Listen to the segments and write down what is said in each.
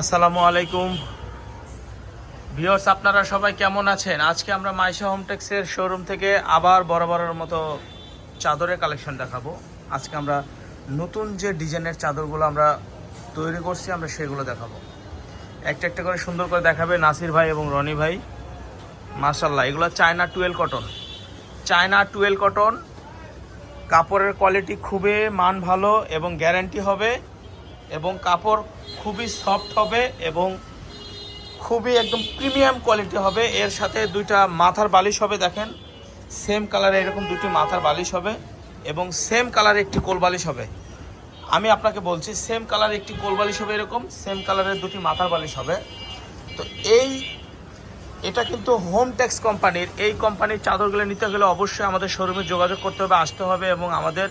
আসসালামু আলাইকুম। ভিউয়ার্স আপনারা সবাই কেমন আছেন? আজকে আমরা মাইশা হোমটেক্সের শোরুম থেকে আবার বরাবরের মতো চাদরের কালেকশন দেখাবো। আজকে আমরা নতুন যে ডিজাইনের চাদরগুলো আমরা তৈরি করছি, আমরা সেগুলো দেখাবো। একটা একটা করে সুন্দর করে দেখাবে নাসির ভাই এবং রনি ভাই। মার্শাল্লাহ এগুলো China twill cotton. China twill cotton. কাপড়ের কোয়ালিটি খুবই মান ভালো এবং গ্যারান্টি হবে। এবং কাপড় খুবই সফট হবে এবং খুবই একদম প্রিমিয়াম কোয়ালিটি হবে। এর সাথে দুইটা মাথার বালিশ হবে দেখেন। সেম কালারে এরকম দুটি মাথার বালিশ হবে এবং সেম কালারে একটি কোল বালিশ হবে। আমি আপনাকে বলছি সেম কালার একটি কোল বালিশ হবে এরকম সেম কালারের দুটি মাথার বালিশ হবে। তো এই, এটা কিন্তু হোম ট্যাক্স কোম্পানির এই কোম্পানির চাদরগুলো নিতে গেলে অবশ্যই আমাদের শোরুমে যোগাযোগ করতে হবে, আসতে হবে এবং আমাদের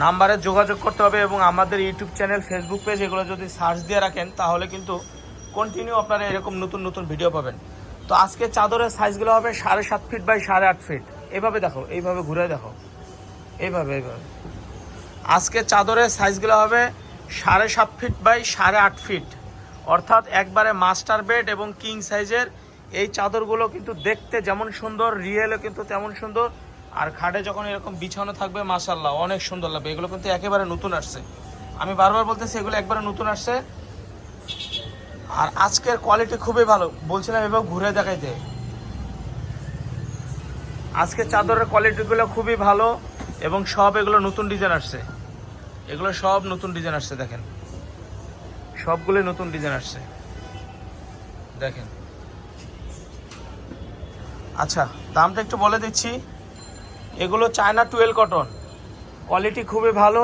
নাম্বারে যোগাযোগ করতে হবে এবং আমাদের ইউটিউব চ্যানেল ফেসবুক পেজ এগুলো যদি সার্চ দিয়ে রাখেন, তাহলে কিন্তু কন্টিনিউ আপনারা এরকম নতুন নতুন ভিডিও পাবেন। তো আজকে চাদরের সাইজগুলো হবে সাড়ে সাত ফিট বাই সাড়ে আট ফিট এভাবে দেখো, এইভাবে ঘুরে দেখো। এইভাবে এইভাবে। আজকে চাদরের সাইজগুলো হবে সাড়ে সাত ফিট বাই সাড়ে আট ফিট অর্থাৎ একবারে মাস্টার বেড এবং কিং সাইজের এই চাদরগুলো কিন্তু দেখতে যেমন সুন্দর রিয়েলও কিন্তু তেমন সুন্দর। আর খাটে যখন এরকম বিছানো থাকবে মাসাল্লাহ অনেক সুন্দর লাগবে। এগুলো কিন্তু একেবারে নতুন আসছে। আমি বারবার বলতেছি, এগুলো একবারে নতুন আসছে। আর আজকের কোয়ালিটি খুবই ভালো। বলছিলাম এবার ঘুরে দেখাইতে। আজকে চাদরের কোয়ালিটিগুলো খুবই ভালো এবং সব এগুলো নতুন ডিজাইন আসছে। এগুলো সব নতুন ডিজাইন আসছে, দেখেন। সবগুলোই নতুন ডিজাইন আসছে। দেখেন। আচ্ছা দামটা একটু বলে দিচ্ছি। এগুলো চায়না টুয়েল কটন কোয়ালিটি খুবই ভালো।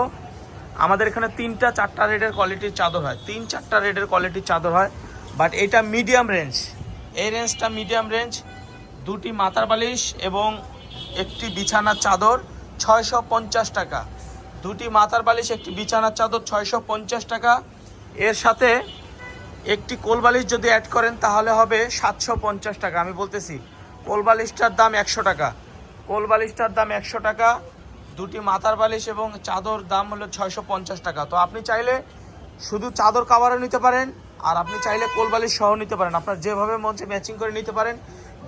আমাদের এখানে তিনটা, চারটা রেডের কোয়ালিটির চাদর হয়। তিন, চারটা রেডের কোয়ালিটির চাদর হয়। বাট এটা মিডিয়াম রেঞ্জ এই রেঞ্জটা মিডিয়াম রেঞ্জ দুটি মাথার বালিশ এবং একটি বিছানার চাদর ছয়শো পঞ্চাশ টাকা। দুটি মাথার বালিশ, একটি বিছানার চাদর ছয়শো পঞ্চাশ টাকা। এর সাথে একটি কোলবালিশ যদি অ্যাড করেন, তাহলে হবে সাতশো পঞ্চাশ টাকা। আমি বলতেছি কোলবালিশটার দাম একশো টাকা। কোলবালিশটার দাম একশো টাকা, দুটি মাথার বালিশ এবং চাদর দাম হলো ছয়শো পঞ্চাশ টাকা। তো আপনি চাইলে শুধু চাদর কাভারও নিতে পারেন, আর আপনি চাইলে কোলবালিশ সহ নিতে পারেন। আপনার যেভাবে মঞ্চে ম্যাচিং করে নিতে পারেন।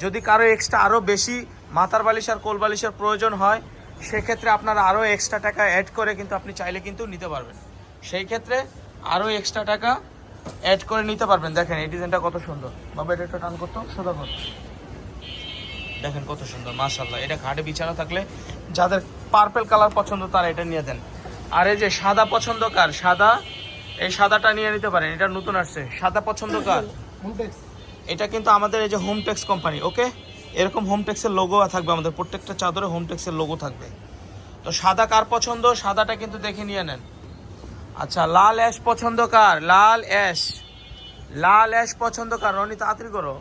যদি কারও এক্সট্রা আরও বেশি মাথার বালিশ আর কোল বালিশের প্রয়োজন হয়, সেক্ষেত্রে আপনারা আরও এক্সট্রা টাকা অ্যাড করে কিন্তু আপনি চাইলে কিন্তু নিতে পারবেন। সেই ক্ষেত্রে আরও এক্সট্রা টাকা অ্যাড করে নিতে পারবেন। দেখেন এই ডিজাইনটা কত সুন্দর। বাবা, এটা একটা টান করতো? সোজা কর। দেখেন কত সুন্দর মাশাল্লাহ এটা ঘাটে বিছানা থাকলে যাদের পার্পেল কালার পছন্দ তারা এটা নিয়ে দেন। আর এই যে সাদা পছন্দ কার? সাদা এই সাদাটা নিয়ে নিতে পারেন এটা নতুন আসছে। সাদা পছন্দ কার? এটা কিন্তু আমাদের এই যে হোমটেক্স কোম্পানি ওকে এরকম হোমটেক্সের লোগো থাকবে আমাদের প্রত্যেকটা চাদরে হোমটেক্সের লোগো থাকবে। তো সাদা কার পছন্দ? সাদাটা কিন্তু দেখে নিয়ে নেন। আচ্ছা লাল অ্যাশ পছন্দ কার? লাল অ্যাশ লাল অ্যাশ পছন্দ কার? রনি তাড়াতাড়ি করো।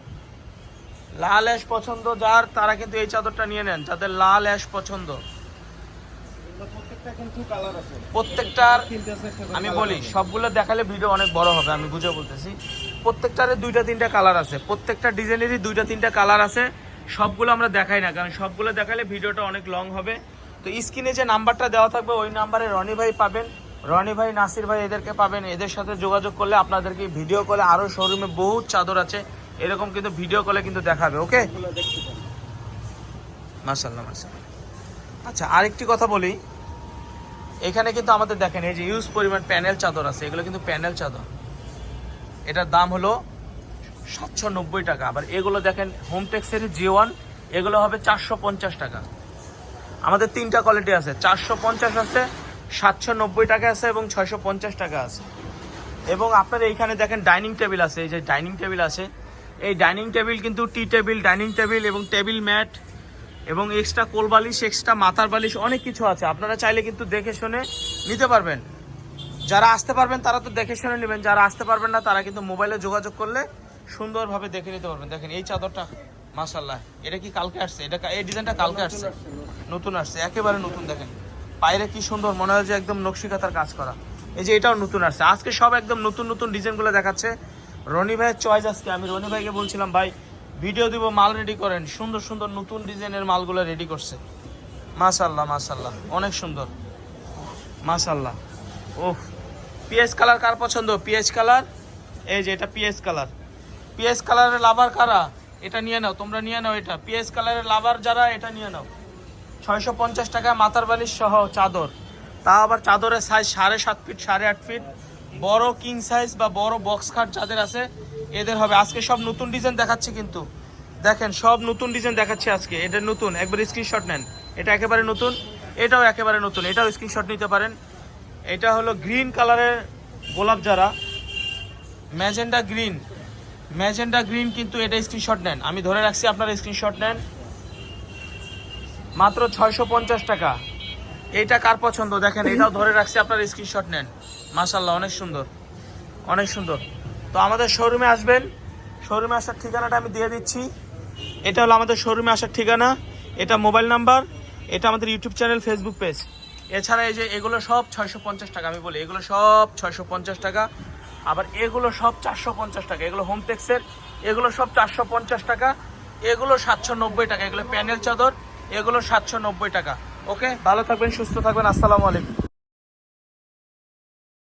লাল অ্যাশ পছন্দ যার তারা কিন্তু এই চাদরটা নিয়ে নেন যাদের লাল অ্যাশ পছন্দ। প্রত্যেকটার আমি বলি সবগুলো দেখালে ভিডিও অনেক বড় হবে আমি বুঝে বলতেছি। প্রত্যেকটারে দুইটা তিনটা কালার আছে প্রত্যেকটা ডিজাইনেরই দুইটা তিনটা কালার আছে। সবগুলো আমরা দেখাই না কারণ সবগুলো দেখালে ভিডিওটা অনেক লং হবে। তো স্ক্রিনে যে নাম্বারটা দেওয়া থাকবে ওই নাম্বারে রনি ভাই পাবেন। রনি ভাই নাসির ভাই এদেরকে পাবেন। এদের সাথে যোগাযোগ করলে আপনাদেরকে ভিডিও কলে আরও শোরুমে বহুত চাদর আছে। এরকম কিন্তু ভিডিও কলে কিন্তু দেখাবে ওকে মার্শাল্লাহ মার্শাল্লাহ আচ্ছা আরেকটি কথা বলি। এখানে কিন্তু আমাদের দেখেন, এই যে ইউজ পরিমাণ প্যানেল চাদর আছে, এগুলো কিন্তু প্যানেল চাদর। এটার দাম হলো সাতশো নব্বই টাকা। আবার এগুলো দেখেন হোমটেক্সের জি ওয়ান এগুলো হবে চারশো পঞ্চাশ টাকা। আমাদের তিনটা কোয়ালিটি আছে, চারশো পঞ্চাশ আছে, সাতশো নব্বই টাকা আছে এবং ছয়শো পঞ্চাশ টাকা আছে। এবং আপনার এইখানে দেখেন ডাইনিং টেবিল আছে, এই যে ডাইনিং টেবিল আছে এই ডাইনিং টেবিল কিন্তু টি টেবিল, ডাইনিং টেবিল এবং টেবিল ম্যাট এবং এক্সট্রা কোল বালিশ, এক্সট্রা মাথার বালিশ, অনেক কিছু আছে। আপনারা চাইলে কিন্তু দেখে শুনে নিতে পারবেন। যারা আসতে পারবেন, তারা তো দেখে শুনে নেবেন। যারা আসতে পারবেন না, তারা কিন্তু মোবাইলে যোগাযোগ করলে সুন্দরভাবে দেখে নিতে পারবেন। দেখেন, এই চাদরটা মাসাল্লাহ এটা কি কালকে আসছে? এটা এই ডিজাইনটা কালকে আসছে। নতুন আসছে, একেবারে নতুন, দেখেন। বাইরে কি সুন্দর, মনে হয় যে একদম নকশিকাতার কাজ করা। এই যে এটাও নতুন আসছে। আজকে সব একদম নতুন নতুন ডিজাইনগুলো দেখাচ্ছে। রনি ভাইয়ের চয়েস আজকে। আমি রনি ভাইকে বলছিলাম, ভাই ভিডিও দিব, মাল রেডি করেন। সুন্দর সুন্দর নতুন ডিজাইনের মালগুলো রেডি করছে। মাশাল্লাহ মাশাল্লাহ অনেক সুন্দর। মাশাল্লাহ ওহ পিএইচ কালার কার পছন্দ? পিএস কালার এই যে এটা পিএস কালার পিএস কালারের লাভার কারা? এটা নিয়ে নাও, তোমরা নিয়ে নাও এটা। পিএস কালারের লাভার যারা, এটা নিয়ে নাও। ছয়শো পঞ্চাশ টাকা মাথার বালিশ সহ চাদর। তা আবার চাদরের সাইজ সাড়ে সাত ফিট সাড়ে আট ফিট বড় কিং সাইজ বা বড় বক্স খাট যাদের আছে, এদের হবে। আজকে সব নতুন ডিজাইন দেখাচ্ছি কিন্তু। দেখেন, সব নতুন ডিজাইন দেখাচ্ছি আজকে। এটা নতুন। একবার স্ক্রিনশট নেন। এটা একেবারে নতুন, এটাও একেবারে নতুন। এটাও স্ক্রিনশট নিতে পারেন। এটা হলো গ্রিন কালারের গোলাপ যারা ম্যাজেন্ডা গ্রিন ম্যাজেন্ডা গ্রিন কিন্তু এটা স্ক্রিনশট নেন। আমি ধরে রাখছি, আপনারা স্ক্রিনশট নেন। মাত্র ছয়শো পঞ্চাশ টাকা। এটা কার পছন্দ? দেখেন, এটাও ধরে রাখছি, আপনারা স্ক্রিনশট নেন। মাশাল্লাহ অনেক সুন্দর। অনেক সুন্দর। তো আমাদের শোরুমে আসবেন। শোরুমে আসার ঠিকানাটা আমি দিয়ে দিচ্ছি। এটা হলো আমাদের শোরুমে আসার ঠিকানা। এটা মোবাইল নাম্বার। এটা আমাদের ইউটিউব চ্যানেল, ফেসবুক পেজ। এছাড়া এই যে এগুলো সব ছয়শো পঞ্চাশ টাকা, আমি বলি, এগুলো সব ছয়শো পঞ্চাশ টাকা। আবার এগুলো সব চারশো পঞ্চাশ টাকা। এগুলো হোমটেক্সের এগুলো সব চারশো পঞ্চাশ টাকা। এগুলো সাতশো নব্বই টাকা। এগুলো প্যানেল চাদর, এগুলো সাতশো নব্বই টাকা। ওকে, ভালো থাকবেন, সুস্থ থাকবেন। আসসালামু আলাইকুম।